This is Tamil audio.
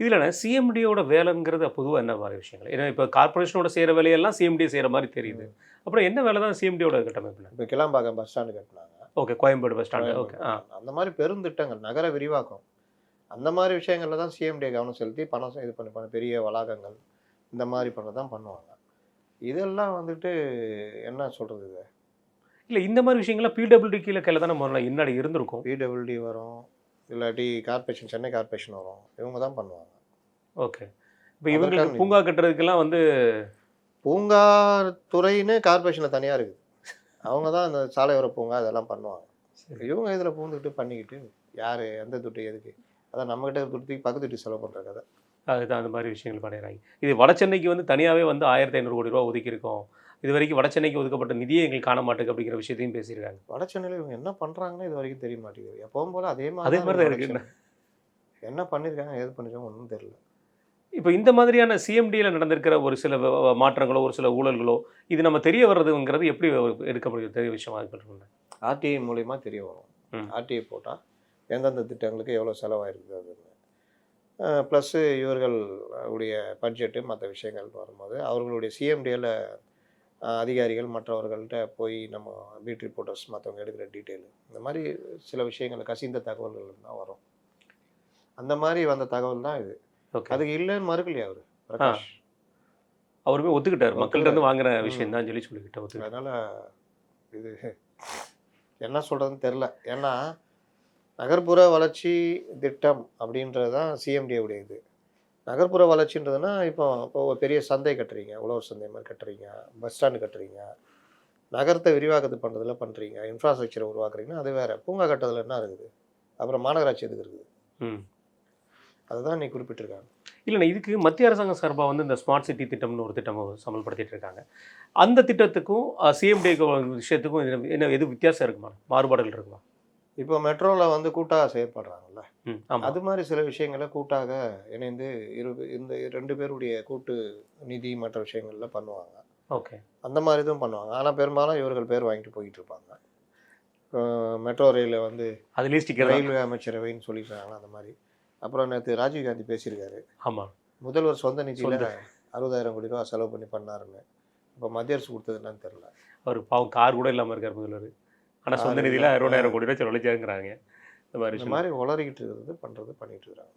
இதில் சிஎம்டியோட வேலைங்கிறது பொதுவாக என்ன மாதிரி விஷயங்கள்? ஏன்னா இப்போ கார்பரேஷனோட செய்கிற வேலையெல்லாம் சிஎம்டி செய்கிற மாதிரி தெரியுது. அப்புறம் என்ன வேலை தான் சிஎம்டியோட கட்டமைப்பில்? இப்போ கிளாம்பாக்கம் பஸ் ஸ்டாண்டு கட்டினாங்க. Okay Koyambedu bus stand okay அந்த மாதிரி பெருந்திட்டங்கள் நகர விரிவாக்கம். அந்த மாதிரி விஷயங்கள்ல தான் சிஎம்டி கவனம் செலுத்தி பணம் இது பண்ணி பண்ண பெரிய வளாகங்கள் இந்த மாதிரி பண்ண தான் பண்ணுவாங்க. இதெல்லாம் வந்துட்டு என்ன சொல்றது இது? இல்லை இந்த மாதிரி விஷயங்கள்லாம் பிடபிள்யூடி கீழே கையில் தான் நம்ம முன்னாடி இருந்திருக்கும். பிடபிள்யூடி வரும். இல்லாட்டி கார்பரேஷன் சென்னை கார்பரேஷன் வரும். இவங்க தான் பண்ணுவாங்க. ஓகே இப்போ இவங்களுக்கு பூங்கா கட்டுறதுக்கெல்லாம் வந்து பூங்கா துறைன்னு கார்பரேஷனில் தனியாக இருக்குது அவங்க தான் அந்த சாலையோர பூங்கா இதெல்லாம் பண்ணுவாங்க. இவங்க இதில் பூந்துக்கிட்டு பண்ணிக்கிட்டு யார் எந்த துட்டு எதுக்கு? அதான் நம்மகிட்ட துட்டுக்கு பக்கத்து வீட்டு செலவு பண்ணுற கதை. அதுதான் அந்த மாதிரி விஷயங்கள் பண்ணிடுறாங்க. இது வட சென்னைக்கு வந்து தனியாகவே வந்து ஆயிரத்தி ஐநூறு கோடி ரூபா ஒதுக்கியிருக்கோம். இது வரைக்கும் வட சென்னைக்கு ஒதுக்கப்பட்ட நிதியை எங்களுக்கு காண மாட்டேங்குது அப்படிங்கிற விஷயத்தையும் பேசியிருக்காங்க. வட சென்னையில் இவங்க என்ன பண்ணுறாங்கன்னு இது வரைக்கும் தெரிய மாட்டேங்குது. எப்பவும் போல அதே மாதிரி அதே மாதிரி தான் இருக்கு. என்ன பண்ணியிருக்காங்க ஏது பண்ணிருக்காங்க ஒன்றும் தெரியல. இப்போ இந்த மாதிரியான சிஎம்டியில் நடந்திருக்கிற ஒரு சில மாற்றங்களோ ஒரு சில ஊழல்களோ இது நம்ம தெரிய வர்றதுங்கிறது எப்படி எடுக்க முடியும் தெரிய விஷயமா இருக்கிறது ஆர்டிஐ மூலிமா தெரிய. வரும். ஆர்டிஐ போட்டால் எந்தெந்த திட்டங்களுக்கு எவ்வளோ செலவாயிருக்குது அதுன்னு. ப்ளஸ்ஸு இவர்கள் உடைய பட்ஜெட்டு மற்ற விஷயங்கள் வரும்போது அவர்களுடைய சிஎம்டியில் அதிகாரிகள் மற்றவர்கள்ட்ட போய் நம்ம பீட் ரிப்போர்ட்டர்ஸ் மற்றவங்க எடுக்கிற டீட்டெயில் இந்த மாதிரி சில விஷயங்கள் கசிந்த தகவல்கள் தான் வரும். அந்த மாதிரி வந்த தகவல் தான் இது. அதுக்கு இல்லைன்னு மறுக்கலையா அவர்? பிரகாஷ்? அவருமே ஒத்துக்கிட்டார். மக்கள்கிட்ட இருந்து வாங்குற விஷயம் தான் சொல்லி சொல்லிக்கிட்டேன். ஒத்துக்கிட்டார். அதனால் இது என்ன சொல்கிறதுன்னு தெரில ஏன்னா நகர்ப்புற வளர்ச்சி திட்டம் அப்படின்றது தான் சிஎம்டிஏ உடைய இது நகர்ப்புற வளர்ச்சின்றதுன்னா இப்போ இப்போ பெரிய சந்தை கட்டுறீங்க உழவர் சந்தை மாதிரி கட்டுறீங்க பஸ் ஸ்டாண்டு கட்டுறீங்க நகரத்தை விரிவாக்கத்து பண்ணுறதுல பண்ணுறீங்க இன்ஃப்ராஸ்ட்ரக்சரை உருவாக்குறீங்கன்னா அது வேறு. பூங்கா கட்டுறதுல என்ன இருக்குது? அப்புறம் மாநகராட்சி எதுக்கு இருக்குது? ம். அதுதான் நீ குறிப்பிட்டிருக்காங்க. இல்லைண்ணா இதுக்கு மத்திய அரசாங்கம் சார்பாக வந்து இந்த ஸ்மார்ட் சிட்டி திட்டம்னு ஒரு திட்டம் சமல்படுத்திட்டு இருக்காங்க. அந்த திட்டத்துக்கும் சிஎம்டி விஷயத்துக்கும் என்ன எது வித்தியாசம் இருக்குமா? மாறுபாடுகள் இருக்குமா? இப்போ மெட்ரோவில் வந்து கூட்டாக ஆமாம் அது மாதிரி சில விஷயங்களை கூட்டாக இணைந்து இரு இந்த ரெண்டு பேருடைய கூட்டு நிதி மற்ற விஷயங்கள்ல பண்ணுவாங்க. ஓகே. அந்த மாதிரி இதுவும் பண்ணுவாங்க. ஆனால் பெரும்பாலும் இவர்கள் பேர் வாங்கிட்டு போயிட்டு இருப்பாங்க. மெட்ரோ ரயிலில் வந்து அதுலேயும் ஸ்டிக்கர் ரயில்வே அமைச்சரவைன்னு சொல்லியிருக்காங்க அந்த மாதிரி. அப்புறம் நேற்று ராஜீவ்காந்தி பேசியிருக்காரு. ஆமாம் முதல்வர் சொந்த நிதியில். அறுபதாயிரம் கோடி ரூபா செலவு பண்ணி பண்ணாருன்னு. இப்போ மத்திய அரசு கொடுத்தது என்னன்னு தெரியல. அவர் பாவம் கார் கூட இல்லாமல் இருக்கார் முதல்வர். ஆனால் சொந்த நிதியில். அறுபதாயிரம் கோடி ரூபாய் செலவழிச்சாங்கிறாங்க இந்த மாதிரி இந்த மாதிரி உளறிக்கிட்டு இருக்கிறது பண்ணுறது பண்ணிட்டு இருக்காங்க.